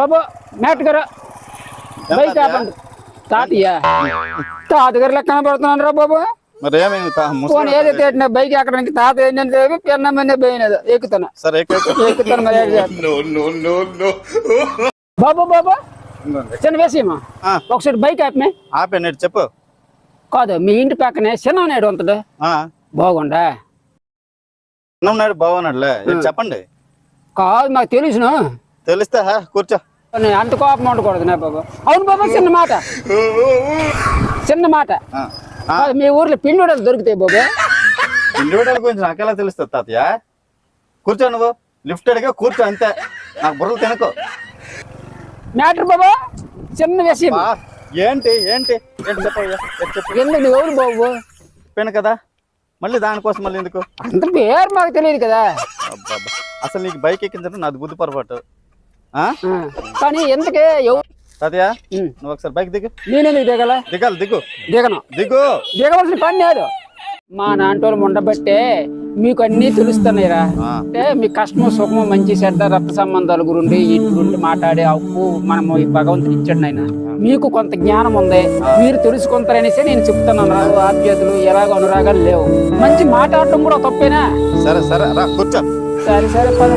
బాబు mat గారు bike ఆపండి. తాతయ్య తాతగారు లెక్కన పడుతున్నాను రా బాబు. మరి ఏమైంది తా- ముసలి- ఫోన్ ఏదైతే బైక్ ఎక్కడానికి తాత ఏంటంటే పెన్నమ్మనే పోయినది ఎక్కుతాను సరే ఎక్కు, ఎక్కు. ఎక్కుతాను మరి. బాబు బాబు. చిన్న విషయమా? ఆ, ఒకసారి బైక్ ఆపమే. ఆపే నేడు చెప్పు. కాదు మీ ఇంటి పక్కనే చిన్న నేడు ఉంటుంది. ఆ, బాగుండా ఉన్నాడు బాగున్నాడులే. చెప్పండి. కాదు నాకు తెలుసును. తెలిస్తే కూర్చో. అంత కోపం ఉండకూడదు నా బాబు. అవును బాబు చిన్న మాట. చిన్న మాట. మీ ఊర్లో పిండి దొరుకుతాయి బాబు. ఇండివిడువల్ గురించి నాకెలా తెలుస్తుంది తాతయ్య? కూర్చో నువ్వు. లిఫ్ట్ అడిగా కూర్చో అంతే. నాకు బుర్రలు తినకు. మ్యాటర్ బాబు చిన్న విషయం. ఏంటి ఏంటి? ఎందుకు ఎవరు బాబు? చెప్పాను కదా? మళ్ళీ దానికోసం మళ్ళీ ఎందుకు? అంత పేరు మాకు తెలియదు కదా. అసలు నీకు బైక్ ఎక్కించడం నాది బుద్ధి పొరపాటు. కానీ ఎందుకే తాతయ్య. నువ్వు ఒకసారి బైక్ దిగు. నేనెందుకు దిగల? దిగాలి దిగు. దిగను. దిగు. దిగవలసిన పని లేదు. మా నాన్నోళ్ళు ఉండబట్టే మీకు అన్నీ తెలుస్తున్నాయిరా. అంటే మీ కష్టము సుఖము మంచి చెడ్డ రక్త సంబంధాల గురించి ఇటు గురించి మాట్లాడే హక్కు మనము ఈ భగవంతుడు ఇచ్చాడు ఆయన మీకు కొంత జ్ఞానం ఉంది. మీరు తెలుసుకుంటారనేసి నేను చెప్తున్నాను రా. ఆప్యాతులు ఎలాగో అనురాగాలు లేవు. మంచి మాట్లాడటం కూడా తప్పేనా? సరే సరే సరే సరే పద.